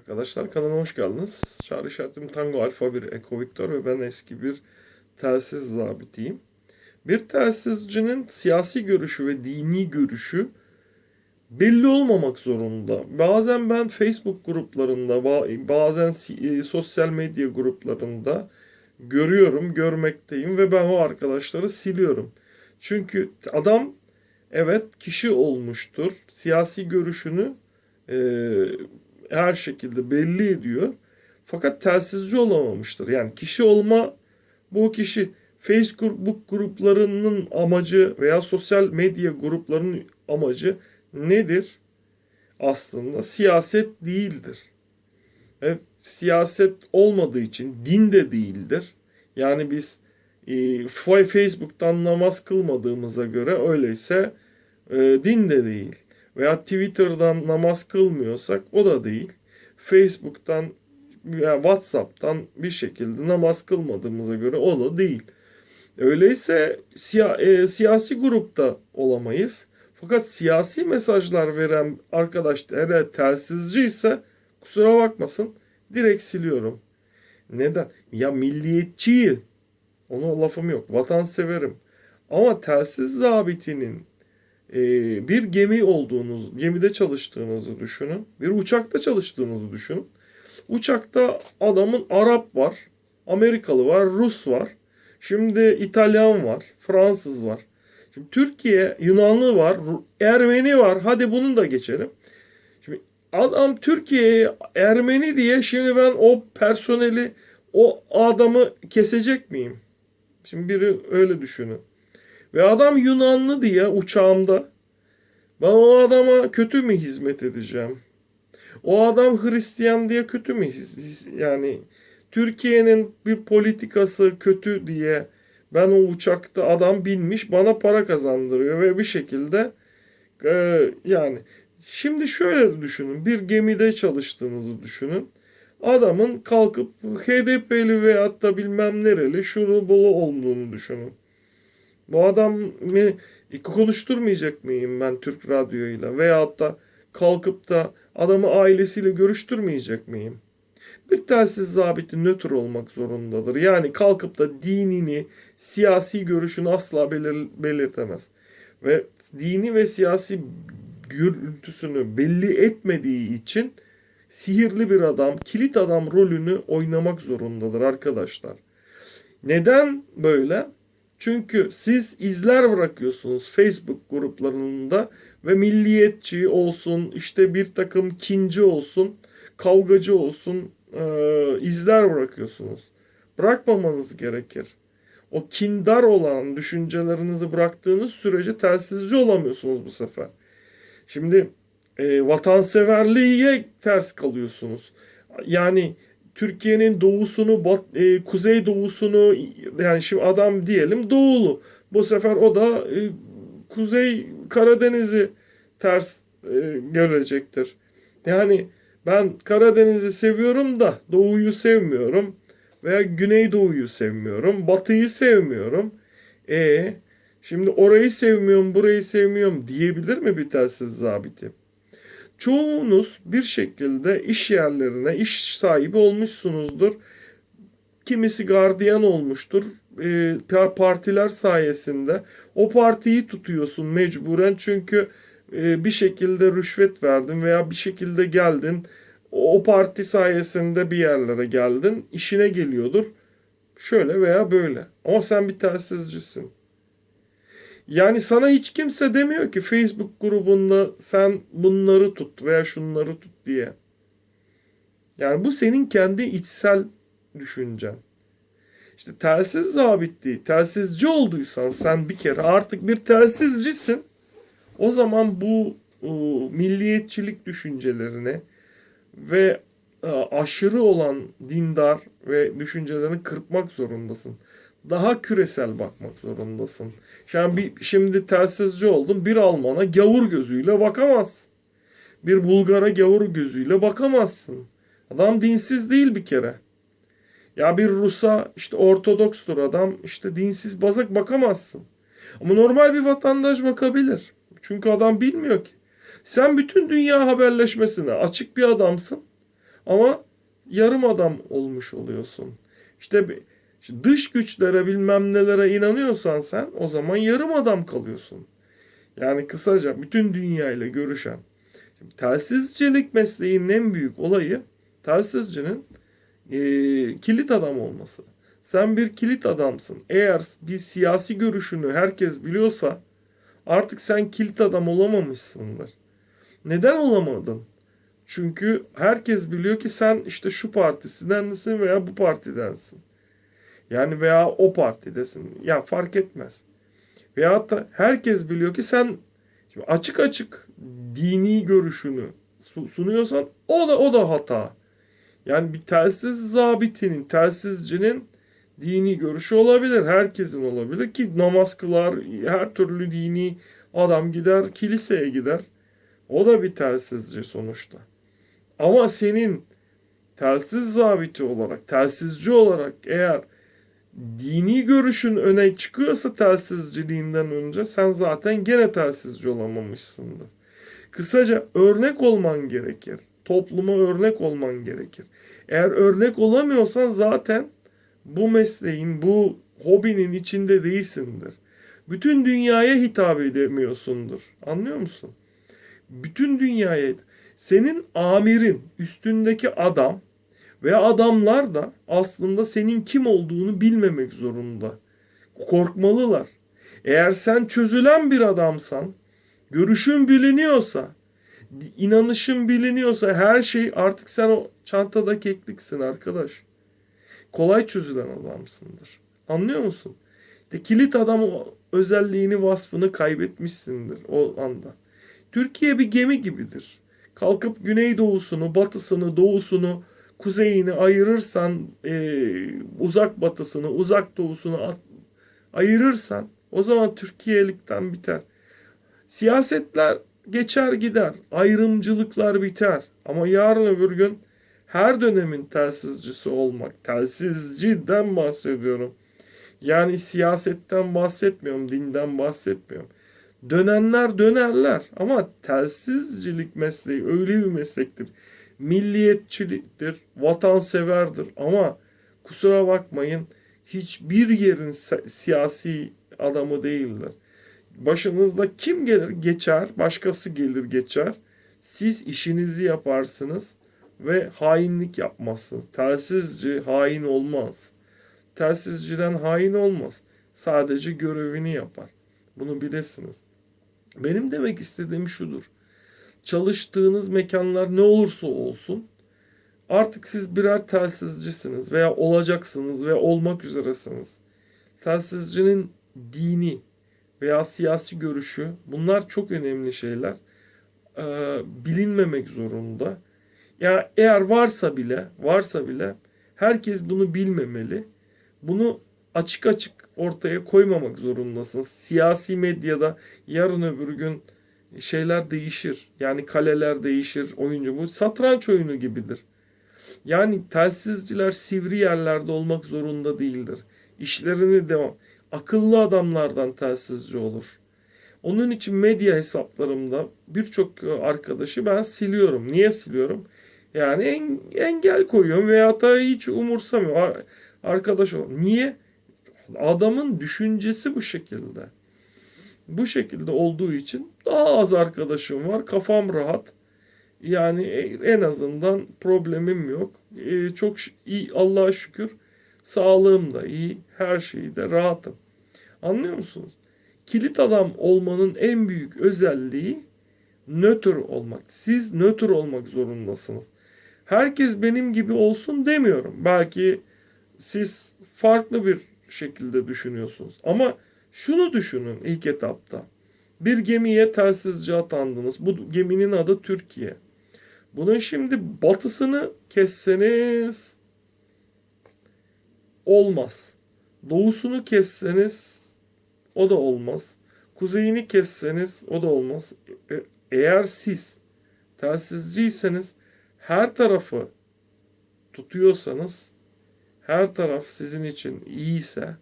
Arkadaşlar kanalıma hoş geldiniz. Çağrı işaretim Tango Alfa 1 Eko Victor ve ben eski bir telsiz zabitiyim. Bir telsizcinin siyasi görüşü ve dini görüşü belli olmamak zorunda. Bazen ben Facebook gruplarında, ba- bazen e, sosyal medya gruplarında görüyorum, görmekteyim ve ben o arkadaşları siliyorum. Çünkü adam evet kişi olmuştur. Siyasi görüşünü e, her şekilde belli ediyor. Fakat telsizci olamamıştır. Yani kişi olma bu kişi Facebook gruplarının amacı veya sosyal medya gruplarının amacı nedir? Aslında siyaset değildir. Ve siyaset olmadığı için din de değildir. Yani biz e, Facebook'tan namaz kılmadığımıza göre öyleyse e, din de değil. Veya Twitter'dan namaz kılmıyorsak o da değil. Facebook'tan veya WhatsApp'tan bir şekilde namaz kılmadığımıza göre o da değil. Öyleyse siya, e, siyasi grupta olamayız. Fakat siyasi mesajlar veren arkadaş eğer telsizci ise kusura bakmasın direkt siliyorum. Neden? Ya milliyetçiyi ona lafım yok. Vatanseverim. Ama telsiz zabitinin e, bir gemi olduğunuz, gemide çalıştığınızı düşünün. Bir uçakta çalıştığınızı düşünün. Uçakta adamın Arap var, Amerikalı var, Rus var. Şimdi İtalyan var, Fransız var. Şimdi Türkiye, Yunanlı var, Ermeni var. Hadi bunu da geçelim. Şimdi adam Türkiye'ye Ermeni diye şimdi ben o personeli, o adamı kesecek miyim? Şimdi biri öyle düşünün. Ve adam Yunanlı diye uçağımda ben o adama kötü mü hizmet edeceğim? O adam Hristiyan diye kötü mü yani Türkiye'nin bir politikası kötü diye ben o uçakta adam binmiş bana para kazandırıyor ve bir şekilde e, yani şimdi şöyle düşünün bir gemide çalıştığınızı düşünün. Adamın kalkıp HDP'li veyahut da bilmem nereli şunu bulu olduğunu düşünün. Bu adamı konuşturmayacak mıyım ben Türk radyoyla veyahut da kalkıp da adamı ailesiyle görüştürmeyecek miyim? Bir telsiz zabiti nötr olmak zorundadır. Yani kalkıp da dinini, siyasi görüşünü asla belir- belirtemez. Ve dini ve siyasi görüntüsünü belli etmediği için sihirli bir adam, kilit adam rolünü oynamak zorundadır arkadaşlar. Neden böyle? Çünkü siz izler bırakıyorsunuz Facebook gruplarında ve milliyetçi olsun, işte bir takım kinci olsun, kavgacı olsun e, izler bırakıyorsunuz. Bırakmamanız gerekir. O kindar olan düşüncelerinizi bıraktığınız sürece telsizci olamıyorsunuz bu sefer. Şimdi e, vatanseverliğe ters kalıyorsunuz. Yani Türkiye'nin doğusunu, bat, e, kuzey doğusunu yani şimdi adam diyelim doğulu. Bu sefer o da e, kuzey Karadeniz'i ters e, görecektir. Yani ben Karadeniz'i seviyorum da doğuyu sevmiyorum veya güneydoğuyu sevmiyorum, batıyı sevmiyorum. E şimdi orayı sevmiyorum, burayı sevmiyorum diyebilir mi bir telsiz zabiti? Çoğunuz bir şekilde iş yerlerine iş sahibi olmuşsunuzdur. Kimisi gardiyan olmuştur. E, par- partiler sayesinde o partiyi tutuyorsun mecburen çünkü e, bir şekilde rüşvet verdin veya bir şekilde geldin. O parti sayesinde bir yerlere geldin. işine geliyordur. Şöyle veya böyle. Ama sen bir telsizcisin. Yani sana hiç kimse demiyor ki Facebook grubunda sen bunları tut veya şunları tut diye. Yani bu senin kendi içsel düşüncen. İşte telsiz zabit değil. Telsizci olduysan sen bir kere artık bir telsizcisin. O zaman bu e, milliyetçilik düşüncelerini ve e, aşırı olan dindar ve düşüncelerini kırpmak zorundasın. Daha küresel bakmak zorundasın. Şimdi, bir, şimdi telsizci oldun bir Alman'a gavur gözüyle bakamazsın. Bir Bulgar'a gavur gözüyle bakamazsın. Adam dinsiz değil bir kere. Ya bir Rus'a işte Ortodokstur adam işte dinsiz bazak bakamazsın. Ama normal bir vatandaş bakabilir. Çünkü adam bilmiyor ki. Sen bütün dünya haberleşmesine açık bir adamsın. Ama yarım adam olmuş oluyorsun. İşte bir- işte dış güçlere bilmem nelere inanıyorsan sen o zaman yarım adam kalıyorsun. Yani kısaca bütün dünya ile görüşen. Şimdi telsizcilik mesleğinin en büyük olayı telsizcinin eee, kilit adam olması. Sen bir kilit adamsın. Eğer bir siyasi görüşünü herkes biliyorsa artık sen kilit adam olamamışsındır. Neden olamadın? Çünkü herkes biliyor ki sen işte şu partisindensin veya bu partidensin. Yani veya o partidesin. Ya fark etmez. Veyahut da herkes biliyor ki sen şimdi açık açık dini görüşünü su- sunuyorsan o da o da hata. Yani bir telsiz zabitinin, telsizcinin dini görüşü olabilir. Herkesin olabilir ki namaz kılar, her türlü dini adam gider, kiliseye gider. O da bir telsizci sonuçta. Ama senin telsiz zabiti olarak, telsizci olarak eğer dini görüşün öne çıkıyorsa telsizciliğinden önce sen zaten gene telsizci olamamışsındır. Kısaca örnek olman gerekir. Topluma örnek olman gerekir. Eğer örnek olamıyorsan zaten bu mesleğin, bu hobinin içinde değilsindir. Bütün dünyaya hitap edemiyorsundur. Anlıyor musun? Bütün dünyaya senin amirin, üstündeki adam ve adamlar da aslında senin kim olduğunu bilmemek zorunda. Korkmalılar. Eğer sen çözülen bir adamsan, görüşün biliniyorsa, inanışın biliniyorsa her şey artık sen o çantada kekliksin arkadaş. Kolay çözülen adamsındır. Anlıyor musun? İşte kilit adam özelliğini, vasfını kaybetmişsindir o anda. Türkiye bir gemi gibidir. Kalkıp güneydoğusunu, batısını, doğusunu, kuzeyini ayırırsan, e, uzak batısını, uzak doğusunu at- ayırırsan o zaman Türkiye'likten biter. Siyasetler geçer gider, ayrımcılıklar biter. Ama yarın öbür gün her dönemin telsizcisi olmak, telsizciden bahsediyorum. Yani siyasetten bahsetmiyorum, dinden bahsetmiyorum. Dönenler dönerler ama telsizcilik mesleği öyle bir meslektir. Milliyetçiliktir, vatanseverdir ama kusura bakmayın hiçbir yerin siyasi adamı değildir. Başınızda kim gelir geçer, başkası gelir geçer. Siz işinizi yaparsınız ve hainlik yapmazsınız. Telsizci hain olmaz. Telsizciden hain olmaz. Sadece görevini yapar. Bunu bilesiniz. Benim demek istediğim şudur. Çalıştığınız mekanlar ne olursa olsun artık siz birer telsizcisiniz veya olacaksınız ve olmak üzeresiniz. Telsizcinin dini veya siyasi görüşü bunlar çok önemli şeyler. Ee, bilinmemek zorunda. Ya eğer varsa bile, varsa bile herkes bunu bilmemeli. Bunu açık açık ortaya koymamak zorundasınız. Siyasi medyada yarın öbür gün şeyler değişir. Yani kaleler değişir, oyuncu bu satranç oyunu gibidir. Yani telsizciler sivri yerlerde olmak zorunda değildir. İşlerini devam. Akıllı adamlardan telsizci olur. Onun için medya hesaplarımda birçok e, arkadaşı ben siliyorum. Niye siliyorum? Yani en, engel koyuyorum veya da hiç umursamıyorum. Ar- Arkadaş ol. Niye? Adamın düşüncesi bu şekilde. Bu şekilde olduğu için daha az arkadaşım var. Kafam rahat. Yani en azından problemim yok. Ee, çok iyi Allah'a şükür. Sağlığım da iyi. Her şeyi de rahatım. Anlıyor musunuz? Kilit adam olmanın en büyük özelliği nötr olmak. Siz nötr olmak zorundasınız. Herkes benim gibi olsun demiyorum. Belki siz farklı bir şekilde düşünüyorsunuz. Ama şunu düşünün ilk etapta. Bir gemiye telsizci atandınız. Bu geminin adı Türkiye. Bunun şimdi batısını kesseniz olmaz. Doğusunu kesseniz o da olmaz. Kuzeyini kesseniz o da olmaz. E- Eğer siz telsizciyseniz her tarafı tutuyorsanız her taraf sizin için iyiyse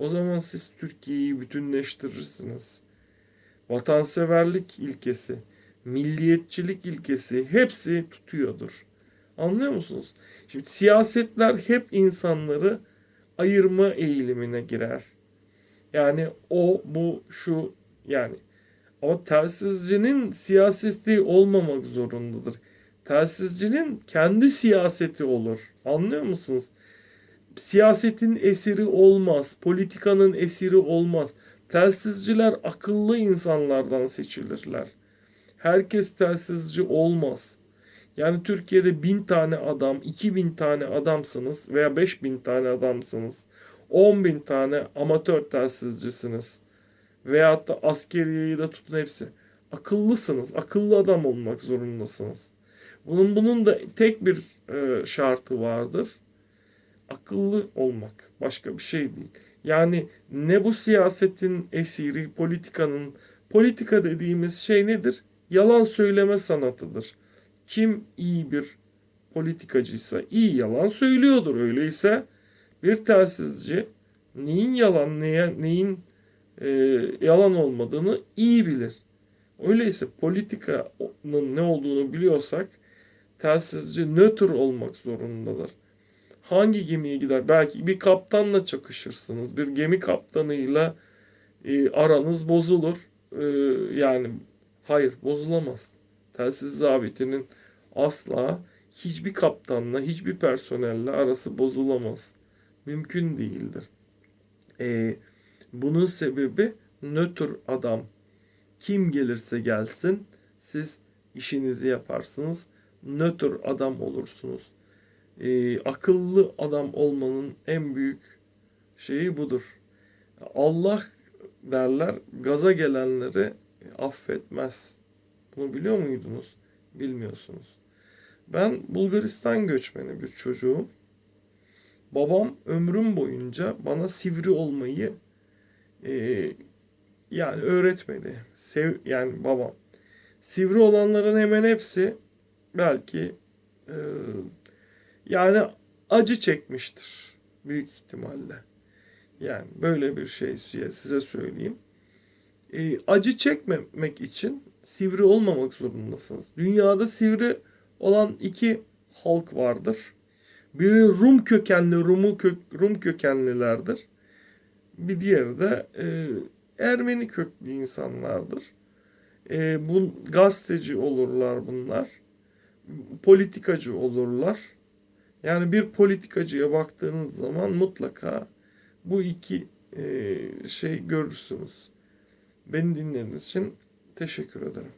o zaman siz Türkiye'yi bütünleştirirsiniz. Vatanseverlik ilkesi, milliyetçilik ilkesi hepsi tutuyordur. Anlıyor musunuz? Şimdi siyasetler hep insanları ayırma eğilimine girer. Yani o, bu, şu yani. Ama telsizcinin siyaseti olmamak zorundadır. Telsizcinin kendi siyaseti olur. Anlıyor musunuz? Siyasetin esiri olmaz. Politikanın esiri olmaz. Telsizciler akıllı insanlardan seçilirler. Herkes telsizci olmaz. Yani Türkiye'de bin tane adam, iki bin tane adamsınız veya beş bin tane adamsınız. On bin tane amatör telsizcisiniz. Veyahut da askeriyeyi de tutun hepsi. Akıllısınız. Akıllı adam olmak zorundasınız. Bunun bunun da tek bir e, şartı vardır. Akıllı olmak. Başka bir şey değil. Yani ne bu siyasetin esiri, politikanın politika dediğimiz şey nedir? Yalan söyleme sanatıdır. Kim iyi bir politikacıysa iyi yalan söylüyordur. Öyleyse bir telsizci neyin yalan, neye, neyin e, yalan olmadığını iyi bilir. Öyleyse politikanın ne olduğunu biliyorsak telsizci nötr olmak zorundadır. Hangi gemiye gider? Belki bir kaptanla çakışırsınız. Bir gemi kaptanıyla e, aranız bozulur. E, yani hayır bozulamaz. Telsiz zabitinin asla hiçbir kaptanla, hiçbir personelle arası bozulamaz. Mümkün değildir. E, bunun sebebi nötr adam. Kim gelirse gelsin siz işinizi yaparsınız. Nötr adam olursunuz. E, akıllı adam olmanın en büyük şeyi budur. Allah derler gaza gelenleri affetmez. Bunu biliyor muydunuz? Bilmiyorsunuz. Ben Bulgaristan göçmeni bir çocuğum. Babam ömrüm boyunca bana sivri olmayı e, yani öğretmedi. Sev, yani babam. Sivri olanların hemen hepsi belki e, yani acı çekmiştir büyük ihtimalle. Yani böyle bir şey size söyleyeyim. E, acı çekmemek için sivri olmamak zorundasınız. Dünyada sivri olan iki halk vardır. Biri Rum kökenli Rumu kök, Rum kökenlilerdir. Bir diğeri de e, Ermeni köklü insanlardır. E, bu gazeteci olurlar bunlar. Politikacı olurlar. Yani bir politikacıya baktığınız zaman mutlaka bu iki e, şey görürsünüz. Beni dinlediğiniz için teşekkür ederim.